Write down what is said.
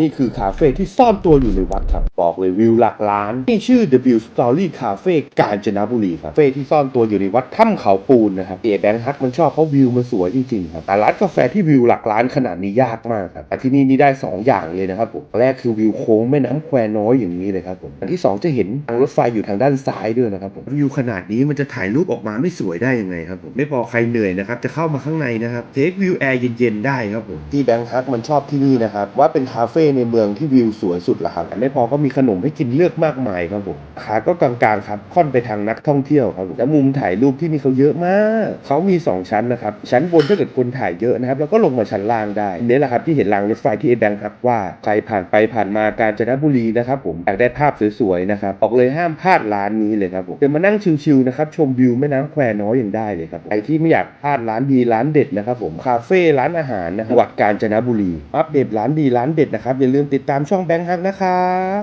นี่คือคาเฟ่ที่ซ่อนตัวอยู่ในวัดครับ บอกเลยวิวหลักล้านนี่ชื่อ W Story Cafe กาญจนบุรีครับคาเฟ่ที่ซ่อนตัวอยู่ในวัดถ้ำเขาปูนนะครับเอแบงค์ฮักมันชอบเพราะวิวมันสวยจริงๆครับแต่ร้านกาแฟที่วิวหลักล้านขนาดนี้ยากมากครับแต่ที่นี่นี่ได้ 2 อย่างเลยนะครับผมแรกคือวิวโค้งแม่น้ำแควน้อยอย่างนี้เลยครับผมอันที่ 2 จะเห็นทางรถไฟอยู่ทางด้านซ้ายด้วยนะครับผมวิวขนาดนี้มันจะถ่ายรูปออกมาไม่สวยได้ยังไงครับผมไม่พอใครเหนื่อยนะครับจะเข้ามาข้างในนะครับเทควิวแอร์เย็นๆได้ครับผมที่แบงค์ฮักมันชอบที่นี่นะครับว่าเป็นคาเฟ่ในเมืองที่วิวสวยสุดละครับแต่ไม่พอก็มีขนมให้กินเลือกมากมายครับผมราก็กลางๆครับค่อนไปทางนักท่องเที่ยวครับผมและมุมถ่ายรูปที่นี่เขาเยอะมากเขามี 2 ชั้นนะครับชั้นบนถ้าเกิดคนถ่ายเยอะนะครับแล้วก็ลงมาชั้นล่างได้นี่แหละครับที่เห็นรางรถไฟที่เอแบงค์ฮักว่าใครผ่านไปผ่านมากาญจนบุรีนะครับผมอยากได้ภาพสวยๆนะครับบอกเลยห้ามพลาดร้านนี้เลยครับผมเดินมานั่งชิลๆนะครับชมวิวแม่น้ำแควน้อยอย่างได้เลยครับใครที่ไม่อยากพลาดร้านดีร้านเด็ดนะครับผมคาเฟ่ร้านอาหารนะครับจังหวัดกาญจนบุรีอัปเดตร้านดีร้านเด็ดนะครับอย่าลืมติดตามช่องแบงค์ฮักนะครับ